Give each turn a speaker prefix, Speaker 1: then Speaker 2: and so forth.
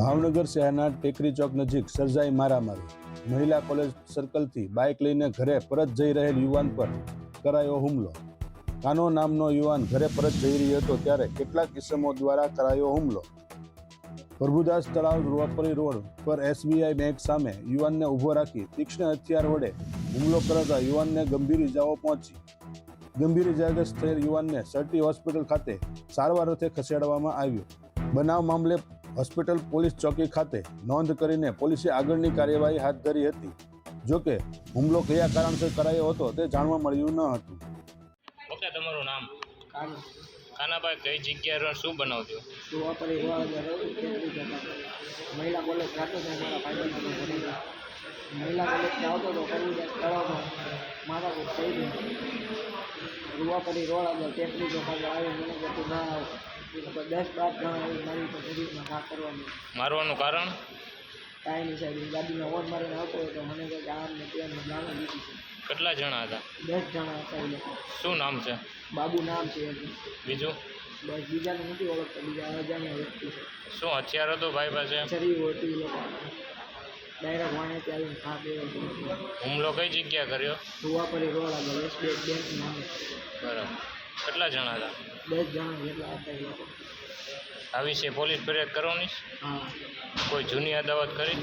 Speaker 1: ભાવનગર શહેરના ટેકરી ચોક નજીક સર્જાઈ મારામારી. મહિલા કોલેજ સર્કલથી બાઇક લઈને ઘરે પરત જઈ રહેલ યુવાન પર કરાયો હુમલો. કાનો નામનો યુવાન ઘરે પરત જઈ રહ્યો હતો ત્યારે કેટલાક કિસ્મો દ્વારા કરાયો હુમલો. પ્રભુદાસ તળાવ રૂવાપરી રોડ પર એસબીઆઈ બેંક સામે યુવાનને ઊભો રાખી તીક્ષ્ણ હથિયાર વડે હુમલો કરાતા યુવાનને ગંભીર ઇજાઓ પહોંચી. ગંભીર ઇજાગ્રસ્ત થયેલ યુવાનને સરટી હોસ્પિટલ ખાતે સારવાર અર્થે ખસેડવામાં આવ્યો. બનાવ મામલે હોસ્પિટલ પોલીસ ચોકી ખાતે નોંધ કરીને પોલીસે આગળની કાર્યવાહી હાથ ધરી હતી. જોકે હુમલો કયા કારણસર કરાયો હતો તે જાણવા મળ્યું ન હતું.
Speaker 2: ઓકે તમારું નામ? કાનાભાઈ કઈ જગ્યાએ શું બનાવજો?
Speaker 3: મહિલા કોલેજ મહિલા કોલેજથી આવતો હતો તળાવમાં મારા થઈ ગયું. રૂવાપરી રોડ આગળ ટેકરી ચોક આગળ આવી મને બધું ના આવ એ લોકો દસ બાર જણા મારી ઘા કરવાનું.
Speaker 2: મારવાનું કારણ?
Speaker 3: કાંઈ નહીં સાહેબ ગાડીમાં ઓર મારીને આવતો હોય તો મને કંઈક આમ ને તેમ ને લીધી છે.
Speaker 2: કેટલા જણા હતા?
Speaker 3: દસ જણા હતા એ લોકો.
Speaker 2: શું નામ છે?
Speaker 3: બાબુ નામ છે એનું
Speaker 2: બીજું?
Speaker 3: બસ બીજાને નથી ઓળખતા બીજા અજાણ્યા વ્યક્તિ છે.
Speaker 2: શું હથિયાર હતો ભાઈ પાસે?
Speaker 3: શરીર હોતી એ લોકો ડાયરેક્ટ વાણે ત્યાં ખા દેવા
Speaker 2: હુમલો કઈ જગ્યા કર્યો?
Speaker 3: સુવાપરી રોડ આગળ એસબીઆઈ બેંક નામે.
Speaker 2: બરાબર. કેટલા જણા હતા?
Speaker 3: દસ જણા જેટલા હતા એ લોકો.
Speaker 2: આ વિશે પોલીસ ફરિયાદ કરવાની? કોઈ જૂની અદાવત કરી?